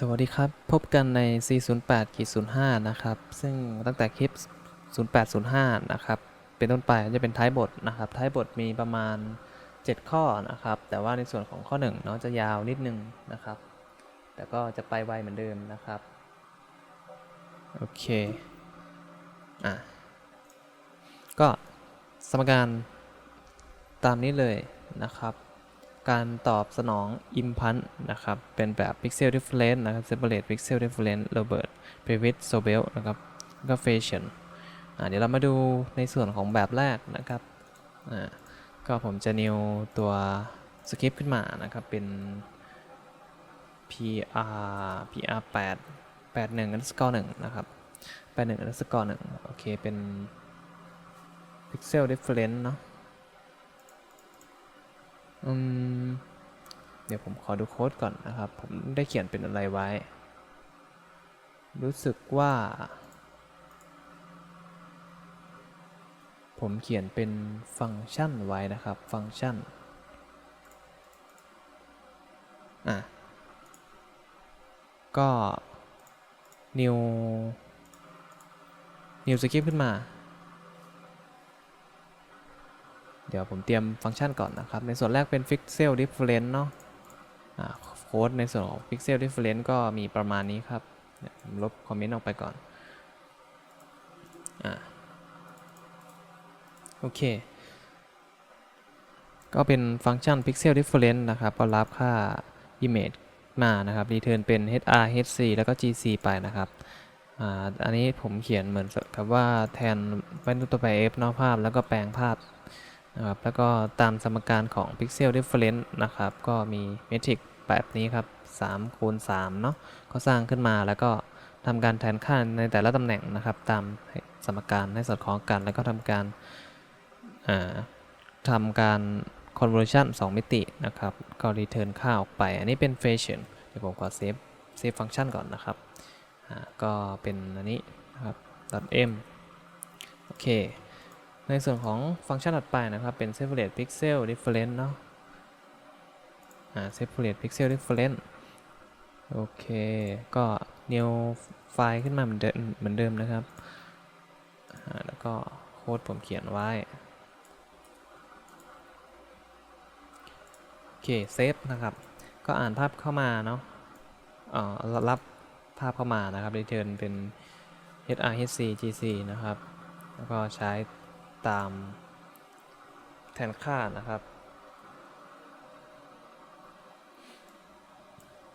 สวัสดีครับ พบกันใน 408 05 นะครับ ซึ่งตั้งแต่คลิป 0805 นะครับ เป็นต้นไปจะเป็นท้ายบทนะครับ ท้ายบทมีประมาณ 7 ข้อนะครับ แต่ว่าในส่วนของข้อ1เนาะจะยาวนิดนึงนะครับ แต่ก็จะไปไวเหมือนเดิมนะครับ โอเค อะ ก็สมการตามนี้เลยนะครับ การตอบสนอง impulse นะครับ เป็นแบบ pixel difference นะครับ separate pixel difference Robert p r e v i t Sobel นะครับก็ Fashion เดี๋ยวเรามาดูในส่วนของแบบแรกนะครับก็ผมจะ new ตัวสคริปต์ขึ้นมานะครับ เป็น PR PR 8 81 underscore 1นะครับ 81 underscore 1โอเค เป็น pixel difference เนาะ เดี๋ยวผมขอดูโค้ดก่อนนะครับ ผมได้เขียนเป็นอะไรไว้ รู้สึกว่า ผมเขียนเป็นฟังก์ชันไว้นะครับ ฟังก์ชัน อะ ก็ new new script ขึ้นมา เดี๋ยวผมเตรียมฟังก์ชันก่อนนะครับ ในส่วนแรกเป็น pixel difference เนาะโค้ดในส่วนของ pixel difference ก็มีประมาณนี้ครับผมลบคอมเมนต์ออกไปก่อนอโอเค ก็เป็นฟังก์ชัน pixel difference นะครับ ก็รับค่า image มานะครับ return เป็น hr hc แล้วก็ gc ไปนะครับอ,อันนี้ผมเขียนเหมือนกับว่าแทนเป็นตัวแปร f เนอกภาพแล้วก็แปลงภาพ นะครับแล้วก็ตามสมการของ Pixel Difference นะครับ ก็มีเมทริกแบบนี้ครับ3คูณ3เนาะก็สร้างขึ้นมาแล้วก็ทำการแทนค่าในแต่ละตำแหน่งนะครับ ตามสมการให้สอดคล้องกัน แล้วก็ทำการทำการ conversion 2 มิตินะครับ ก็ return ค่าออกไป อันนี้เป็น fashion เดี๋ยวผมขอเซฟเซฟฟังก์ชันก่อนนะครับ ก็เป็นอันนี้นะครับ .m โอเค ในส่วนของฟังก์ชันถัดไปนะครับ เป็น separate pixel difference เนาะอ่า separate pixel difference โอเค ก็ new ไฟล์ขึ้นมาเหมือนเดิมเหมือนเดิมนะครับ แล้วก็โค้ดผมเขียนไว้ โอเค เซฟนะครับ ก็อ่านภาพเข้ามาเนาะรับภาพเข้ามานะครับ return เป็น hrhc gc นะครับ แล้วก็ใช้ ตามแทนค่านะครับ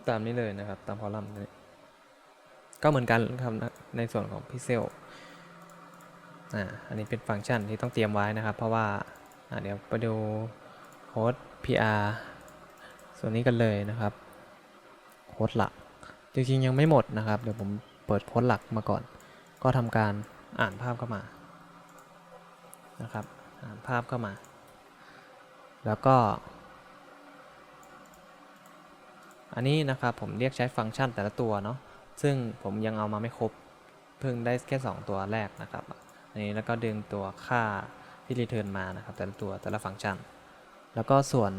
ตามนี้เลยนะครับ ตามคอลัมน์นี้ก็เหมือนกันครับนะในส่วนของพิเซลอ่าอันนี้เป็นฟังก์ชันที่ต้องเตรียมไว้นะครับ เพราะว่าอ่าเดี๋ยวไปดูโค้ด PR ส่วนนี้กันเลยนะครับโค้ดหลัก จริงๆยังไม่หมดนะครับ เดี๋ยวผมเปิดโค้ดหลักมาก่อน ก็ทำการอ่านภาพเข้ามา นะครับภาพเข้ามา แล้วก็ อันนี้นะครับผมเรียกใช้ฟังก์ชันแต่ละตัวเนาะซึ่งผมยังเอามาไม่ครบ เพิ่งได้แค่ 2 ตัวแรกนะครับอันนี้แล้วก็ดึงตัวค่าที่รีเทิร์นมานะครับแต่ละตัวแต่ละฟังก์ชัน แล้วก็ส่วน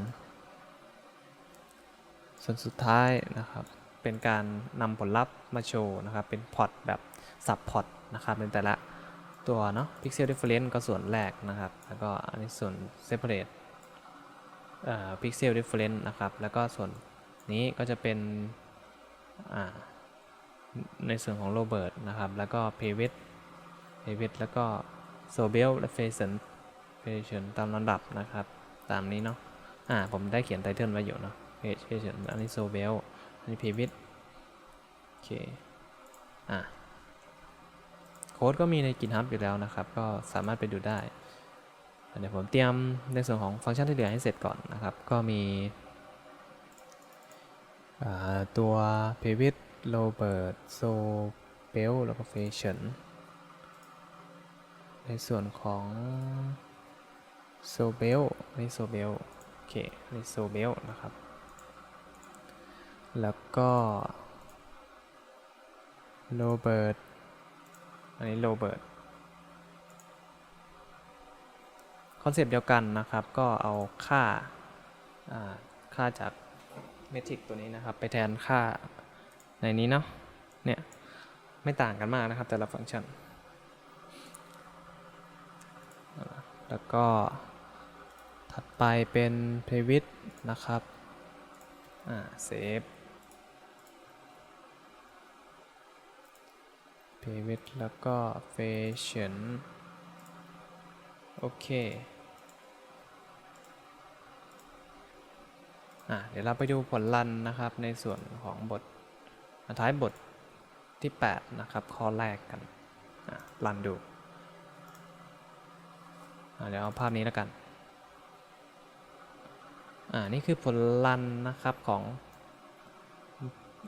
ส่วนสุดท้ายนะครับเป็นการนำผลลัพธ์มาโชว์นะครับเป็นพอร์ตแบบสับพอร์ตนะครับในแต่ละ ตัวเนาะ pixel difference ก็ส่วนแรกนะครับ แล้วก็อันนี้ส่วน separate เอ่อ pixel difference นะครับ แล้วก็ส่วนนี้ก็จะเป็นอ่าในส่วนของ Robert นะครับ แล้วก็ p a v i t p a v i t แล้วก็ Sobel และ f a s o n f a s o n ตามลำดับนะครับ ตามนี้เนาะ อ่า ผมได้เขียนไตเติลไว้อยู่เนาะ f a s o n อันนี้ Sobel อันนี้ p a v i t โอเค อ่า ค้ดก็มีใน GitHub อยู่แล้วนะครับ ก็สามารถไปดูได้ เดี๋ยวผมเตรียมในส่วนของฟังก์ชันที่เหลือให้เสร็จก่อนนะครับ ก็มีอ่าตัว p a v i t Robert So b e l แล้วก็ Fashion ในส่วนของ So b e l ใน So b e l โอเคใน So b e l นะครับ แล้วก็ Robert อันนี้โรเบิร์ตคอนเซปต์เดียวกันนะครับ ก็เอาค่าค่าจากเมทริกตัวนี้นะครับ ไปแทนค่าในนี้เนาะเนี่ย ไม่ต่างกันมากนะครับแต่ละฟังก์ชัน แล้วก็ถัดไปเป็น Pivot นะครับ อ่า Save Pivot แล้วก็ Fashion โอเคอะเดี๋ยวเราไปดูผลลันนะครับในส่วนของบทท้ายบทที่ 8 นะครับ ข้อแรกกันอะรันดูอะเดี๋ยวเอาภาพนี้แล้วกันอ่านี่คือผลลันนะครับของ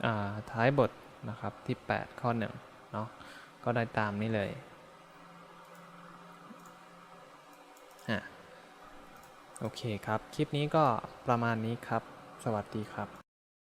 อ่าท้ายบทนะครับที่ 8 ข้อ 1 เนาะก็ได้ตามนี้เลยอะโอเคครับ คลิปนี้ก็ประมาณนี้ครับ สวัสดีครับ